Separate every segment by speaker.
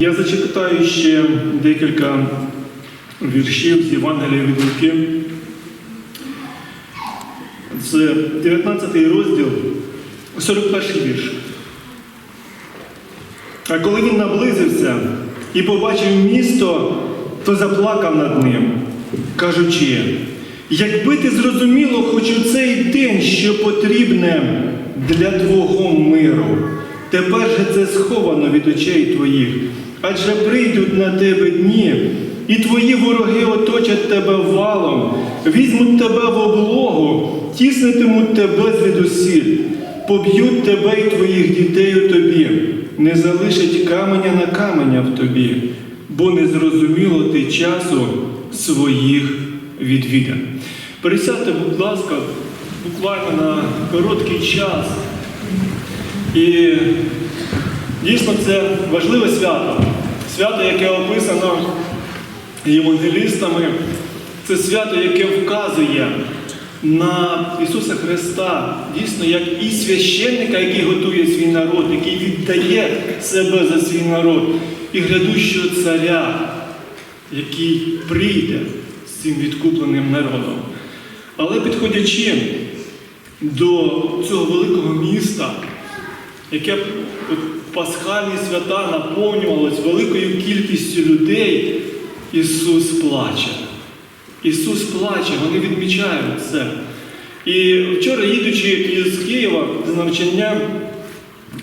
Speaker 1: Я зачитаю ще декілька віршів з Євангелія від Луки. Це 19 розділ, 41 вірш. А коли він наблизився і побачив місто, то заплакав над ним, кажучи, якби ти зрозуміло хоч у цей день, що потрібне для твого миру, тепер же це сховано від очей твоїх, адже прийдуть на тебе дні, і твої вороги оточать тебе валом, візьмуть тебе в облогу, тіснитимуть тебе звідусіль, поб'ють тебе і твоїх дітей у тобі, не залишать каменя на каменя в тобі, бо не зрозуміло ти часу своїх відвідин. Пересядьте, будь ласка, буквально на короткий час. І дійсно це важливе свято. Свято, яке описано євангелістами, це свято, яке вказує на Ісуса Христа, дійсно, як і священника, який готує свій народ, який віддає себе за свій народ, і грядущого царя, який прийде з цим відкупленим народом. Але підходячи до цього великого міста, яке пасхальні свята наповнювалось великою кількістю людей, Ісус плаче. Ісус плаче, вони відмічають це. І вчора, їдучи із Києва з навчання,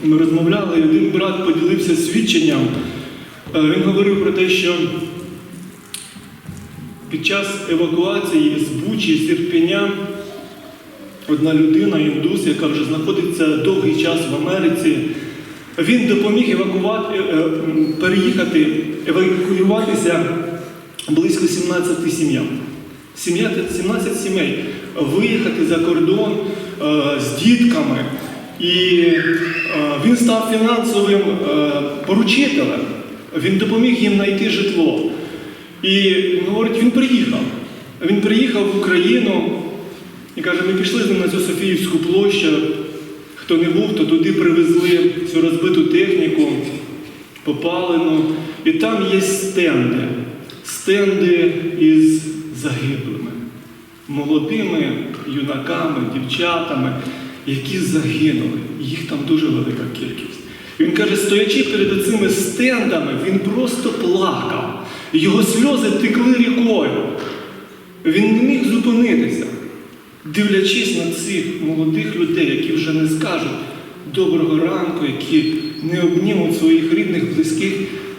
Speaker 1: ми розмовляли, і один брат поділився свідченням. Е, Він говорив про те, що під час евакуації з Бучі, з Ірпеня, одна людина, індус, яка вже знаходиться довгий час в Америці, він допоміг евакувати, е, е, переїхати, евакуюватися близько 17 сім'ям. Сім'я 17 сімей виїхати за кордон е, з дітками. І він став фінансовим поручителем. Він допоміг їм знайти житло. І говорить, він приїхав. Він приїхав в Україну і каже, ми пішли з ним на цю Софіївську площу. Хто не був, то туди привезли цю розбиту техніку, попалену. І там є стенди. Стенди із загиблими, молодими юнаками, дівчатами, які загинули. Їх там дуже велика кількість. Він каже, стоячи перед цими стендами, він просто плакав. Його сльози текли рікою. Він не міг зупинитися, дивлячись на цих молодих людей, які вже не скажуть доброго ранку, які не обнімуть своїх рідних, близьких.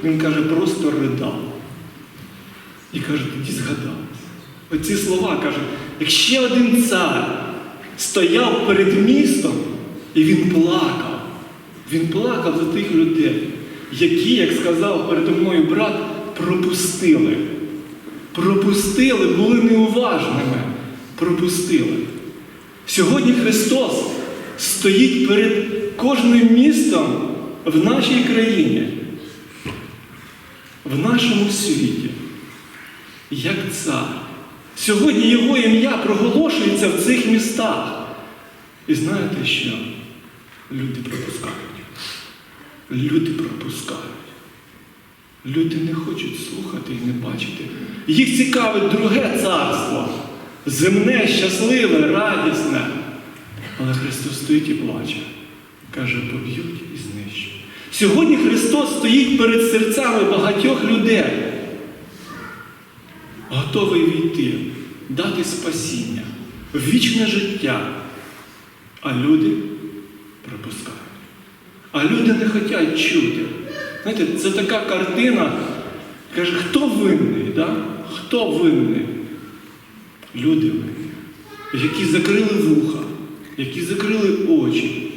Speaker 1: Він каже, просто ридав. І каже, тоді згадав. Оці слова каже, як ще один цар стояв перед містом, і він плакав. Він плакав за тих людей, які, як сказав передо мною брат, пропустили. Пропустили, були неуважними. Пропустили. Сьогодні Христос стоїть перед кожним містом в нашій країні, в нашому світі, як цар. Сьогодні Його ім'я проголошується в цих містах. І знаєте що? Люди пропускають. Люди пропускають. Люди не хочуть слухати і не бачити. Їх цікавить друге царство. Земне, щасливе, радісне. Але Христос стоїть і плаче. Каже, поб'ють і знищать. Сьогодні Христос стоїть перед серцями багатьох людей, готовий війти, дати спасіння, вічне життя. А люди пропускають. А люди не хочуть чути. Знаєте, це така картина. Каже, хто винний? Да? Хто винний? Люди які закрили вуха, які закрили очі,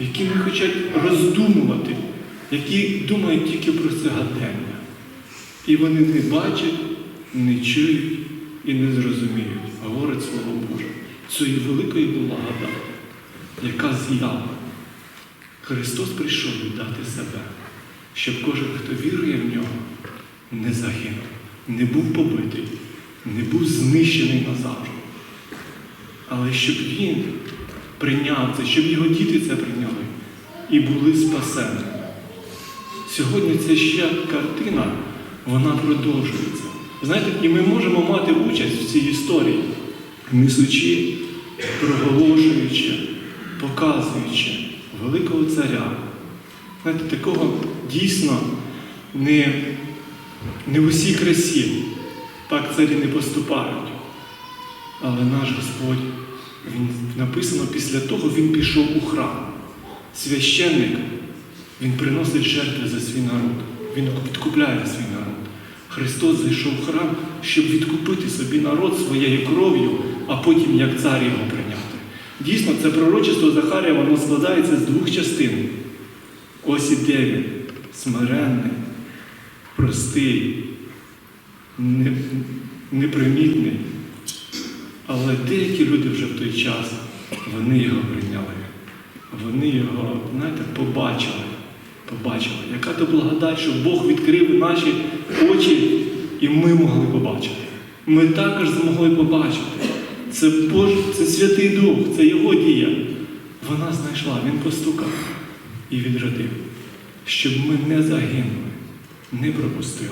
Speaker 1: які не хочуть роздумувати, які думають тільки про сьогодення. І вони не бачать, не чують і не зрозуміють, говорить Слово Боже, цієї великої благодаті, яка з'ява. Христос прийшов віддати себе, щоб кожен, хто вірує в нього, не загинув, не був побитий, не був знищений назавжди. Але щоб він прийняв це, щоб його діти це прийняли і були спасені. Сьогодні ця ще картина, вона продовжується. Знаєте, і ми можемо мати участь в цій історії, несучи, проголошуючи, показуючи великого царя. Знаєте, такого дійсно не, не в усій красі. Так царі не поступають. Але наш Господь, він написано після того, він пішов у храм. Священник, він приносить жертви за свій народ. Він відкупляє свій народ. Христос зайшов в храм, щоб відкупити собі народ своєю кров'ю, а потім як цар його прийняти. Дійсно, це пророчество Захарія, воно складається з двох частин. Ось іде він, смиренний, простий, непримітний. Але деякі люди вже в той час, вони його прийняли. Вони його, знаєте, побачили. Побачили. Яка то благодать, що Бог відкрив наші очі, і ми могли побачити. Ми також змогли побачити. Це Бож, це Святий Дух, це Його дія. Вона знайшла, Він постукав і відродив, щоб ми не загинули, не пропустили.